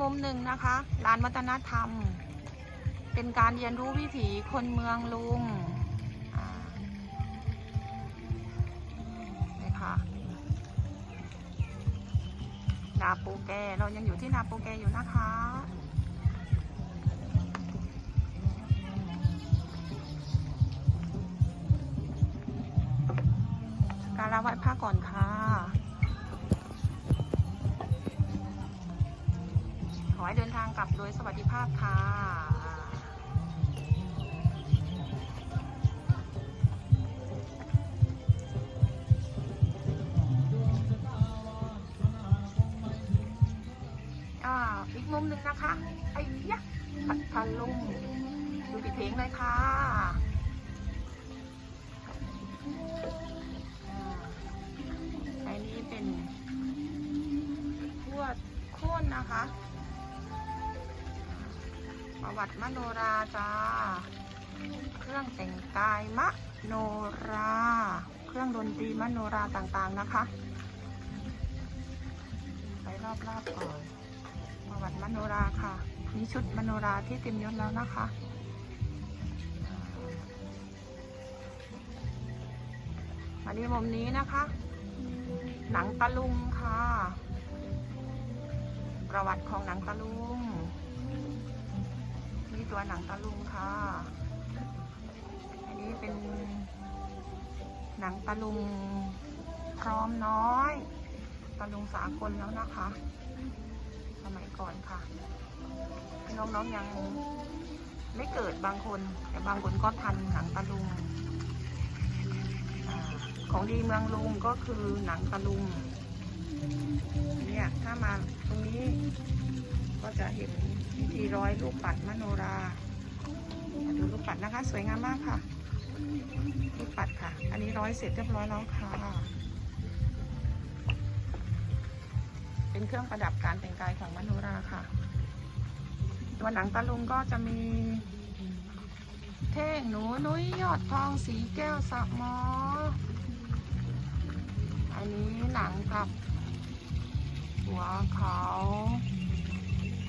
มุมหนึ่งนะคะลานวัฒนธรรม เป็นการเรียนรู้วิถีคนเมืองลุงนี่ค่ะนาปูแกเรายังอยู่ที่นาปูแกอยู่นะคะการละไว้พระก่อนค่ะ อให้เดินทางกลับโดยสวัสดิภาพค่ะอ่าอีกมุมหนึ่งนะคะไอ้ยะพัทลุงดูติดเพลงเลยค่ะอ่าอันนี้เป็นทวดโค่นนะคะ ประวัติมโนราจ้า เครื่องแต่งกายมโนรา เครื่องดนตรีมโนราต่างๆนะคะ ไปรอบๆก่อน ประวัติมโนราค่ะ นี่ชุดมโนราที่เต็มยศแล้วนะคะมาดีมุมนี้นะคะ หนังตะลุงค่ะ ประวัติของหนังตะลุง ตัวหนังตะลุงค่ะ อันนี้เป็น หนังตะลุงพร้อมน้อย ตะลุงสากลแล้วนะคะ สมัยก่อนค่ะ น้องๆยังไม่เกิดบางคน แต่บางคนก็ทันหนังตะลุงอของดีเมืองลุงก็คือหนังตะลุงเนี่ยถ้ามาตรงนี้ก็จะเห็น วิธีร้อยลูกปัดมโนรามาดูลูกปัดนะคะ สวยงามมากค่ะ ลูกปัดค่ะ อันนี้ร้อยเสร็จเรียบร้อยแล้วค่ะ เป็นเครื่องประดับการแต่งกายของมโนราค่ะตัวหนังตะลุงก็จะมี เท่งหนูนุ้ยยอดทองสีแก้วสะมอ อันนี้หนังกับหัวเขา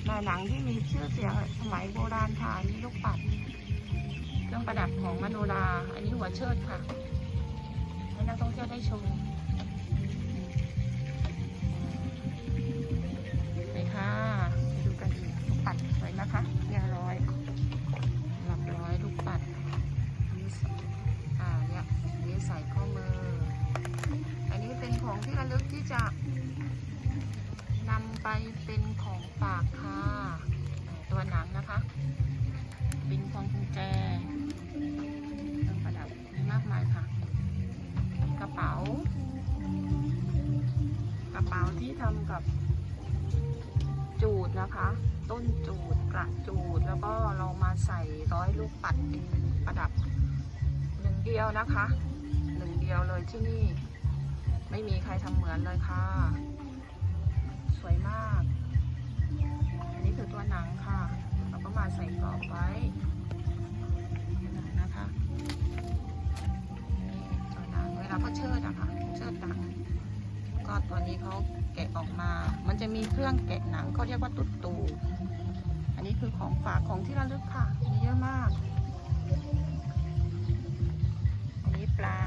ในหนังที่มีชื่อเสียงสมัยโบราณค่ะนนี้ลูกปัด เครื่องประดับของมโนรา อันนี้หัวเชิดค่ะ ให้นักท่องเที่ยวได้ชมไปค่ะไปดูกันอีกลูกปัดสวยนะคะเรียร้อยหลักร้อยลูกปัดนี่อ่าเนี่ยนี่ใส่ข้อมือ อันนี้เป็นของที่ระลึกที่จะ นำไปเป็นของฝากค่ะ ตัวหนังนะคะ เป็นพวงกุญแจเครื่องประดับมีมากมายค่ะกระเป๋า กระเป๋าที่ทำกับจูดนะคะ ต้นจูดกระจูดแล้วก็เรามาใส่ร้อยลูกปัดเป็นประดับหนึ่งเดียวนะคะ หนึ่งเดียวเลยที่นี่ ไม่มีใครทำเหมือนเลยค่ะ สวยมาก อันนี้คือตัวหนังค่ะ เราก็มาใส่กรอบไว้นะคะตัวหนังเวลาเขาเชิดอะค่ะ เชิดหนัง ก็ตัวนี้เขาแกะออกมา มันจะมีเครื่องแกะหนังเขาเรียกว่าตุ๊ดตู อันนี้คือของฝากของที่ระลึกค่ะ มีเยอะมาก อันนี้ปลา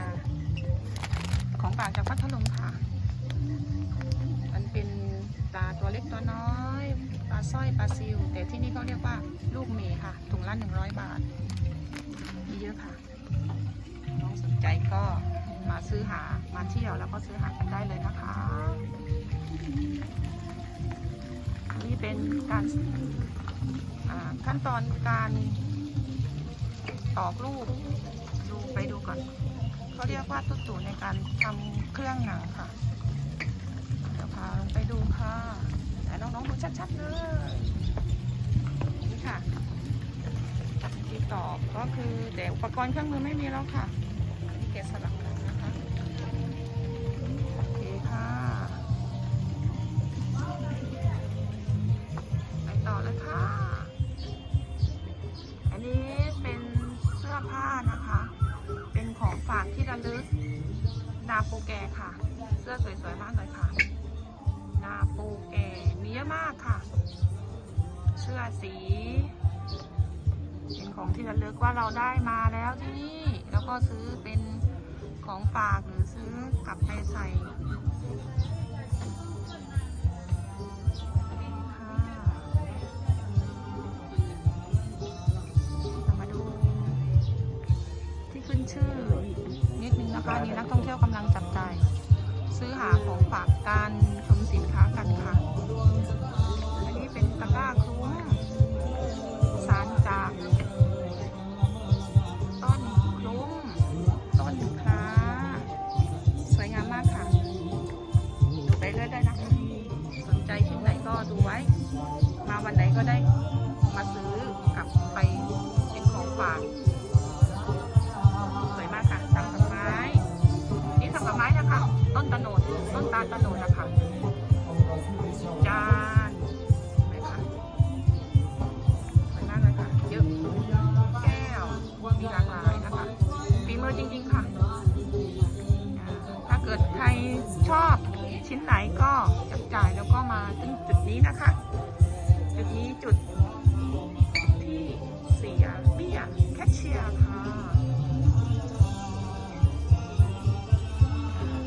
ของฝากจากพัทลุงค่ะ มันเป็น ปลาตัวเล็กตัวน้อย ปลาสร้อยปลาซิว แต่ที่นี่เขาเรียกว่าลูกเมค่ะ ถุงละหนึ่งร้อยบาท มีเยอะค่ะ น้องสนใจก็มาซื้อหา มาเที่ยวแล้วก็ซื้อหากันได้เลยนะคะ นี่เป็นการขั้นตอนการตอกลูก ดูไปดูก่อน เขาเรียกว่าตุ๊ตู่ในการทำเครื่องหนังค่ะ ลงไปดูค่ะน้องๆดูชัดๆเลยนี่ค่ะที่ตอกก็คือแต่อุปกรณ์เครื่องมือไม่มีแล้วค่ะนี่แกะสลักหนังนะคะโอเคค่ะไปต่อเลยค่ะ อันนี้เป็นเสื้อผ้านะคะ เป็นของฝากที่ระลึกนาโปแกค่ะ เสื้อสวยๆมากเลยค่ะ นาโปแก่มีเยอะมากค่ะ เสื้อสี เป็นของที่ระลึกว่าเราได้มาแล้วที่นี่ แล้วก็ซื้อเป็นของฝากหรือซื้อกลับไปใส่มาดูที่ขึ้นชื่อนิดนึงนะคะนี่นักท่องเที่ยวกำลังจับจ่าย ซื้อหาของฝากการชมสินค้ากันค่ะ ต้นตาลตะโนะคะจานนไหมคะสวยมาเลยค่ะเยอะแก้วมีหลากหลายนะคะฝีมือจริง ๆ ค่ะ ถ้าเกิดใครชอบชิ้นไหนก็จับจ่ายแล้วก็มาถึงจุดนี้นะคะ จุดนี้จุดที่เสียเบี้ยแคชเชียร์ค่ะ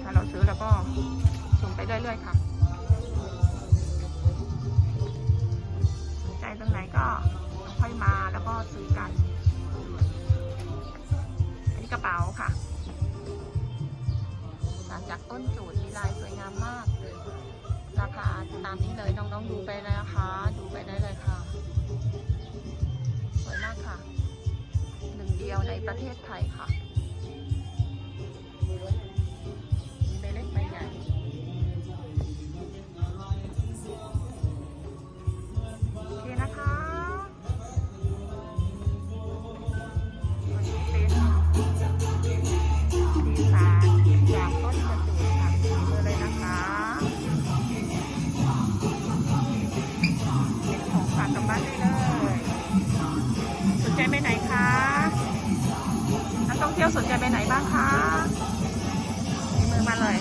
ถ้าเราซื้อแล้วก็ ไปเรื่อยๆค่ะสนใจตรงไหนก็ค่อยมาแล้วก็ซื้อกัน อันนี้กระเป๋าค่ะสารจากต้นจูดมีลายสวยงามมากราคาตามนี้เลยน้องๆดูไปเลยนะคะ ดูไปได้เลยค่ะ สวยมากค่ะ หนึ่งเดียวในประเทศไทยค่ะ สนใจไปไหนบ้างคะมีมือมาเลย